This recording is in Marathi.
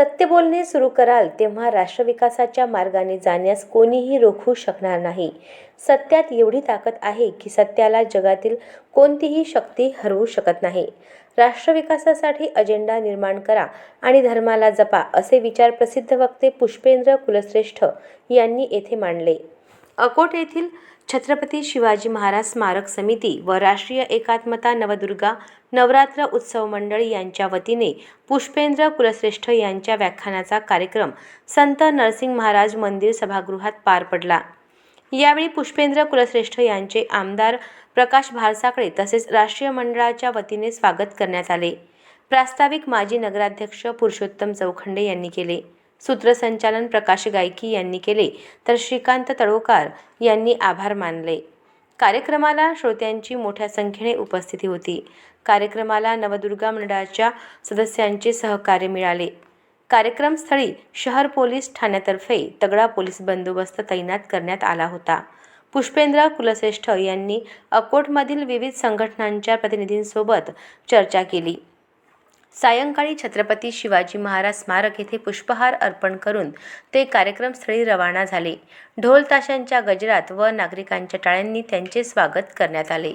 सत्य बोलणे सुरू कराल तेव्हा राष्ट्रविकासाच्या मार्गाने जाण्यास कोणीही रोखू शकणार नाही. सत्यात एवढी ताकद आहे की सत्याला जगातील कोणतीही शक्ती हरवू शकत नाही. राष्ट्रविकासासाठी अजेंडा निर्माण करा आणि धर्माला जपा असे विचार प्रसिद्ध वक्ते पुष्पेंद्र कुलश्रेष्ठ यांनी येथे मांडले. अकोट येथील छत्रपती शिवाजी महाराज स्मारक समिती व राष्ट्रीय एकात्मता नवदुर्गा नवरात्र उत्सव मंडळ यांच्या वतीने पुष्पेंद्र कुलश्रेष्ठ यांच्या व्याख्यानाचा कार्यक्रम संत नरसिंह महाराज मंदिर सभागृहात पार पडला. यावेळी पुष्पेंद्र कुलश्रेष्ठ यांचे आमदार प्रकाश भारसाकडे तसेच राष्ट्रीय मंडळाच्या वतीने स्वागत करण्यात आले. प्रास्ताविक माजी नगराध्यक्ष पुरुषोत्तम चौखंडे यांनी केले. सूत्रसंचालन प्रकाश गायकी यांनी केले. तर श्रीकांत तळोकार यांनी आभार मानले. कार्यक्रमाला श्रोत्यांची मोठ्या संख्येने उपस्थिती होती. कार्यक्रमाला नवदुर्गा मंडळाच्या सदस्यांचे सहकार्य मिळाले. कार्यक्रमस्थळी शहर पोलीस ठाण्यातर्फे तगडा पोलीस बंदोबस्त तैनात करण्यात आला होता. पुष्पेंद्र कुलश्रेष्ठ यांनी अकोटमधील विविध संघटनांच्या प्रतिनिधींसोबत चर्चा केली. सायंकाळी छत्रपती शिवाजी महाराज स्मारक येथे पुष्पहार अर्पण करून ते कार्यक्रमस्थळी रवाना झाले. ढोल ताशांच्या गजरात व नागरिकांच्या टाळ्यांनी त्यांचे स्वागत करण्यात आले.